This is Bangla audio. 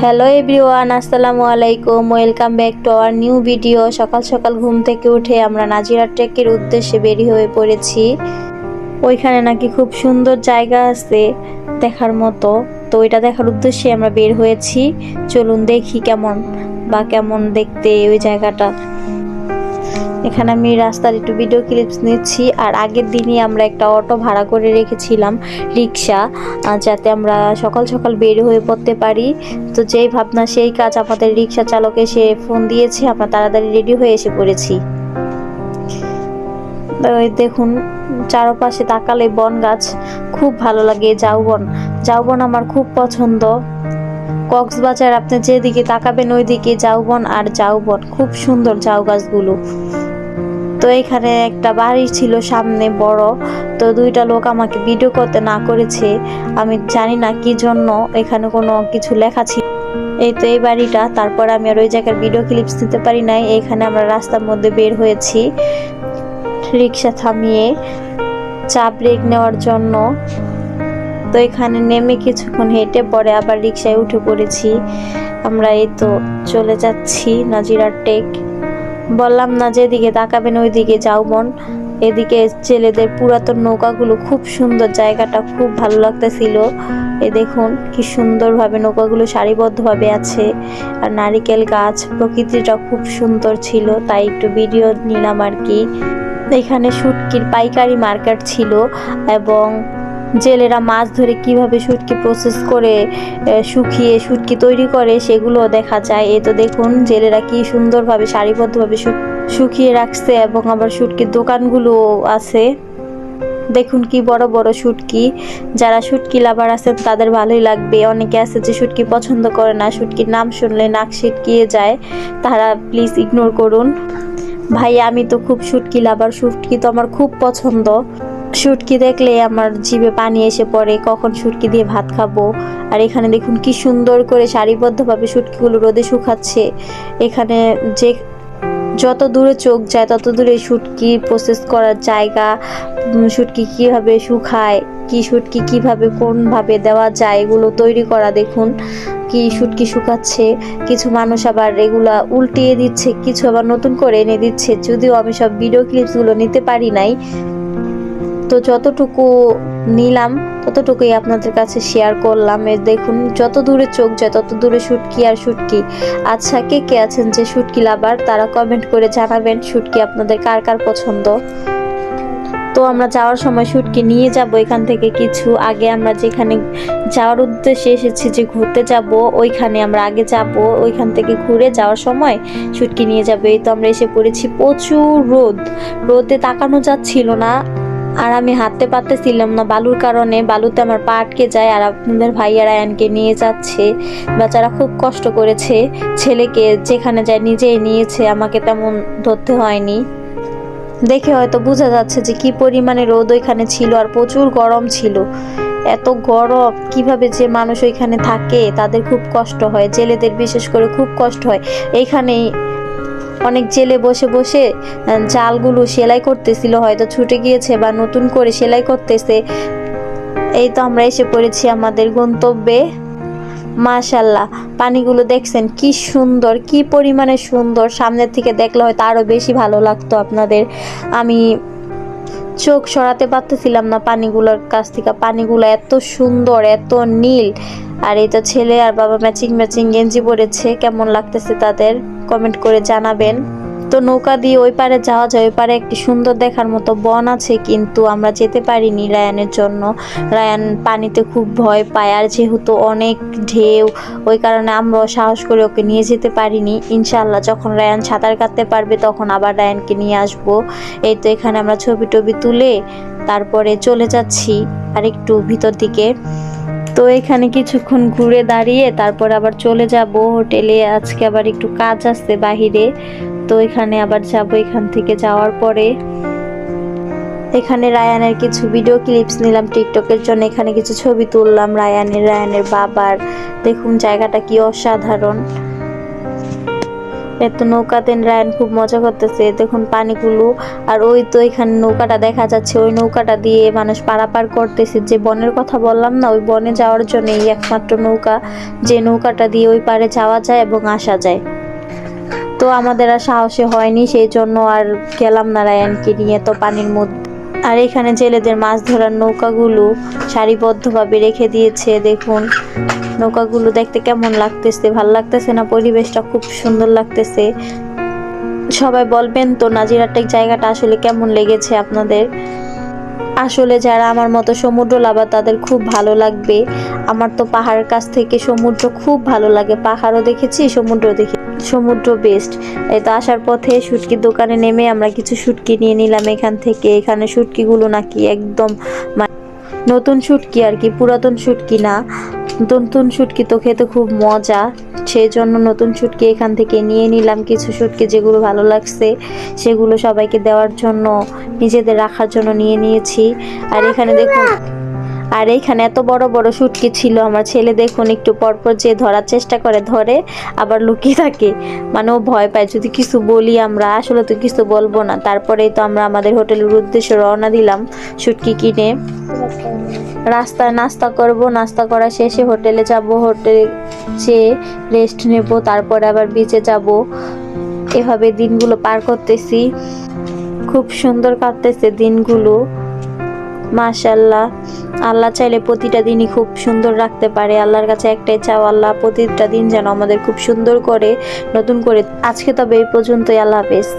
হ্যালো এভরিওয়ান আসসালামু আলাইকুম। Welcome back to our new video সকাল সকাল ঘুম থেকে উঠে আমরা নাজিরা ট্রেকের উদ্দেশ্যে বেরি হয়ে পড়েছি। ওইখানে নাকি খুব সুন্দর জায়গা আছে দেখার মতো। তো ওইটা দেখার উদ্দেশ্যে আমরা বের হয়েছি। চলুন দেখি কেমন বা কেমন দেখতে ওই জায়গাটা। এখানে আমি রাস্তার একটু ভিডিও ক্লিপস নিচ্ছি। আর আগের দিনই আমরা একটা অটো ভাড়া করে রেখেছিলাম রিক্সা যাতে আমরা সকাল সকাল বের হয়ে পড়তে পারি। তো যেই ভাবনা, সেই কাজ আমাদের রিক্সা চালক এসে ফোন দিয়েছে। আমরা তাড়াতাড়ি রেডি হয়ে এসে পড়েছি। দেখুন, চারপাশে তাকালে বন গাছ, খুব ভালো লাগে জাউবন। জাউবন আমার খুব পছন্দ। কক্সবাজার আপনি যেদিকে তাকাবেন ওইদিকে জাউবন আর জাউবন। খুব সুন্দর জাউ গাছগুলো। তো এখানে একটা বাড়ি ছিল সামনে বড়। তো দুইটা লোক আমাকে ভিডিও করতে না করেছে। আমি জানি না কি জন্য এখানে কোনো কিছু লেখা ছিল। এই তো এই বাড়িটা। তারপর আমি আর ওই জায়গার ভিডিও ক্লিপস নিতে পারি নাই। এখানে আমরা রাস্তার মধ্যে বের হয়েছি। রিক্সা থামিয়ে চা ব্রেক নেওয়ার জন্য। তো এখানে নেমে কিছুক্ষণ হেঁটে পরে আবার রিক্সায় উঠে পড়েছি। আমরা এই তো চলে যাচ্ছি, নাজিরার টেক। বললাম, না, যেদিকে তাকাবেন, ওইদিকে যাও বোন। এদিকে ছেলেদের পুরাতন নৌকাগুলো খুব সুন্দর জায়গাটা, খুব ভালো লাগতেছিল। এ দেখুন, কি সুন্দরভাবে নৌকাগুলো সারিবদ্ধভাবে আছে। আর নারিকেল গাছ, প্রকৃতিটা খুব সুন্দর ছিল। তাই একটু ভিডিও নিলাম আর কি। এখানে শুটকির পাইকারি মার্কেট ছিল এবং জেলেরা মাছ ধরে কীভাবে শুটকি প্রসেস করে শুকিয়ে শুটকি তৈরি করে সেগুলো দেখা যায়। এ তো দেখুন, জেলেরা কি সুন্দরভাবে, সারিবদ্ধভাবে শুকিয়ে রাখছে এবং আবার শুটকির দোকানগুলো আছে। দেখুন কি বড় বড় শুটকি যারা শুটকি লাভার আছেন তাদের ভালোই লাগবে। অনেকে আছে যে শুটকি পছন্দ করে না শুটকির নাম শুনলে নাক ছিটকিয়ে যায়। তারা প্লিজ ইগনোর করুন। ভাই আমি তো খুব শুটকি লাভার শুটকি তো আমার খুব পছন্দ। শুটকি দেখলে আমার জিভে পানি এসে পড়ে, কখন শুটকি দিয়ে ভাত খাব? আর এখানে দেখুন কি সুন্দর করে সারিবদ্ধভাবে শুটকিগুলো রোদে শুকাচ্ছে। এখানে যে যত দূরে চোখ যায়, তত দূরে শুটকি প্রসেস করার জায়গা শুটকি কীভাবে শুকায়, কি শুটকি কীভাবে, কোনভাবে দেওয়া যায়, এগুলো তৈরি করা দেখুন কি শুটকি শুকাচ্ছে। কিছু মানুষ আবার এগুলা উল্টিয়ে দিচ্ছে, কিছু আবার নতুন করে এনে দিচ্ছে। যদিও আমি সব ভিডিও ক্লিপসগুলো নিতে পারি নাই তো যতটুকু নিলাম, ততটুকুই আপনাদের কাছে শেয়ার করলাম। দেখুন, যত দূরে চোখ যায়, তত দূরে শুটকি আর শুটকি আচ্ছা কে কে আছেন যে শুটকি লাভার, তারা কমেন্ট করে জানাবেন শুটকি আপনাদের কার কার পছন্দ। তো আমরা যাওয়ার সময় শুটকি নিয়ে যাব, এখান থেকে কিছু আগে আমরা যেখানে যাওয়ার উদ্দেশ্যে এসেছি যে ঘুরতে যাব, ওইখানে আমরা আগে যাব, ওইখান থেকে ঘুরে যাওয়ার সময় শুটকি নিয়ে যাবে। এই তো আমরা এসে পড়েছি প্রচুর রোদ। রোদে তাকানো যাচ্ছিল না। আর আমি হাঁটতে পারতেছিলাম না। বালুর কারণে বালুতে আমার পা আটকে যায় আর আপনাদের ভাইয়া রায়ানকে নিয়ে যাচ্ছে। বেচারা খুব কষ্ট করেছে। ছেলেকে যেখানে যায় নিজেই নিয়েছে। আমাকে তেমন ধরতে হয়নি। দেখে হয়তো বোঝা যাচ্ছে যে কি পরিমাণে রোদ ওইখানে ছিল আর প্রচুর গরম ছিল। এত গরম, কীভাবে যে মানুষ ওইখানে থাকে, তাদের খুব কষ্ট হয়। জেলেদের বিশেষ করে খুব কষ্ট হয়। এইখানেই অনেক জেলে বসে বসে জালগুলো সেলাই করতেছিল, হয়তো ছুটে গিয়েছে বা নতুন করে সেলাই করতেছে। এই তো আমরা এসে পড়েছি আমাদের গন্তব্যে। মাশাল্লাহ, পানিগুলো দেখছেন কি সুন্দর, কি পরিমাণে সুন্দর। সামনের থেকে দেখলে হয়তো আরও বেশি ভালো লাগতো আপনাদের। আমি চোখ সরাতে পারতেছিলাম না পানিগুলোর কাছ থেকে। পানিগুলো এত সুন্দর, এত নীল। আর এই তো ছেলে আর বাবা ম্যাচিং ম্যাচিং গেঞ্জি পরেছে। কেমন লাগতেছে তাদের? কমেন্ট করে জানাবেন। তো নৌকা দিয়ে ওই পারে যাওয়া যায়, ওই পারে একটি সুন্দর দেখার মতো বন আছে, কিন্তু আমরা যেতে পারিনি রায়ানের জন্য। রায়ান পানিতে খুব ভয় পায়, আর যেহেতু অনেক ঢেউ, ওই কারণে আমরাও সাহস করে ওকে নিয়ে যেতে পারিনি। ইনশাল্লাহ যখন রায়ান সাঁতার কাটতে পারবে, তখন আবার রায়ানকে নিয়ে আসব। এই তো এখানে আমরা ছবি টবি তুলে তারপরে চলে যাচ্ছি আর একটু ভিতর দিকে। তো এখানে কিছুক্ষণ ঘুরে দাঁড়িয়ে তারপর আবার চলে যাব হোটেলে। আজকে আবার একটু কাজ আসছে বাহিরে, তো এখানে আবার যাব এখান থেকে যাওয়ার পরে। এখানে রায়ানের কিছু ভিডিও ক্লিপস নিলাম টিকটকের জন্য। এখানে কিছু ছবি তুললাম রায়ানের রায়ানের বাবার। দেখুন জায়গাটা কি অসাধারণ। এত নৌকাতে রায়ন খুব মজা করতেছে। দেখুন পানিগুলো, আর ওই তো এখানে নৌকাটা দেখা যাচ্ছে। ওই নৌকাটা দিয়ে মানুষ পারাপার করতেছে। যে বনের কথা বললাম না, ওই বনে যাওয়ার জন্য এই একমাত্র নৌকা। যে নৌকাটা দিয়ে ওই পারে যাওয়া যায় এবং আসা যায়। তো আমাদের আর সাহসে হয়নি, সেই জন্য আর গেলাম না রায়ানকে নিয়ে তো পানির মধ্যে। আর এখানে জেলেদের মাছ ধরার নৌকাগুলো সারিবদ্ধভাবে রেখে দিয়েছে, দেখুন। নৌকাগুলো দেখতে কেমন লাগতেছে? ভালো লাগতেছে না? পরিবেশটা খুব সুন্দর লাগতেছে। সবাই বলবেন তো নাজিরাটেক জায়গাটা আসলে কেমন লেগেছে আপনাদের? আসলে যারা আমার মতো সমুদ্র লাভা তাদের খুব ভালো লাগবে। আমার তো পাহাড়ের কাছ থেকে সমুদ্র খুব ভালো লাগে। পাহাড়ও দেখেছি সমুদ্র দেখে, সমুদ্র বেস্ট এই তো আসার পথে শুটকির দোকানে নেমে আমরা কিছু শুটকি নিয়ে নিলাম এখান থেকে। এখানে শুটকিগুলো নাকি একদম নতুন শুটকি আর কি, পুরাতন শুটকি না। নতুন শুটকি তো খেতে খুব মজা। সেই জন্য নতুন শুটকি এখান থেকে নিয়ে নিলাম কিছু শুটকি যেগুলো ভালো লাগছে। সেগুলো সবাইকে দেওয়ার জন্য, নিজেদের রাখার জন্য নিয়ে নিয়েছি। আর এখানে দেখুন আর এইখানে এত বড় বড় শুটকি ছিল, আমার ছেলে দেখুন একটু পরপর যে ধরার চেষ্টা করে, ধরে আবার লুকিয়ে থাকে। মানে ও ভয় পায়, যদি কিছু বলি আমরা, আসলে তো কিছু বলব না। তারপরেই তো আমরা আমাদের হোটেলের উদ্দেশ্যে রওনা দিলাম শুটকি কিনে। রাস্তায় নাস্তা করব, নাস্তা করা শেষে হোটেলে যাব, হোটেলে যেয়ে রেস্ট নেব, তারপরে আবার বিচে যাব। এভাবে দিনগুলো পার করতেছি। খুব সুন্দর কাটতেছে দিনগুলো। মাশাল্লাহ আল্লাহ চাইলে প্রতিটা দিনই খুব সুন্দর রাখতে পারে। আল্লাহর কাছে একটাই চাও আল্লাহ প্রতিটা দিন যেন আমাদের খুব সুন্দর করে, নতুন করে। আজকে তবে এই পর্যন্তই। আল্লাহ হাফেজ।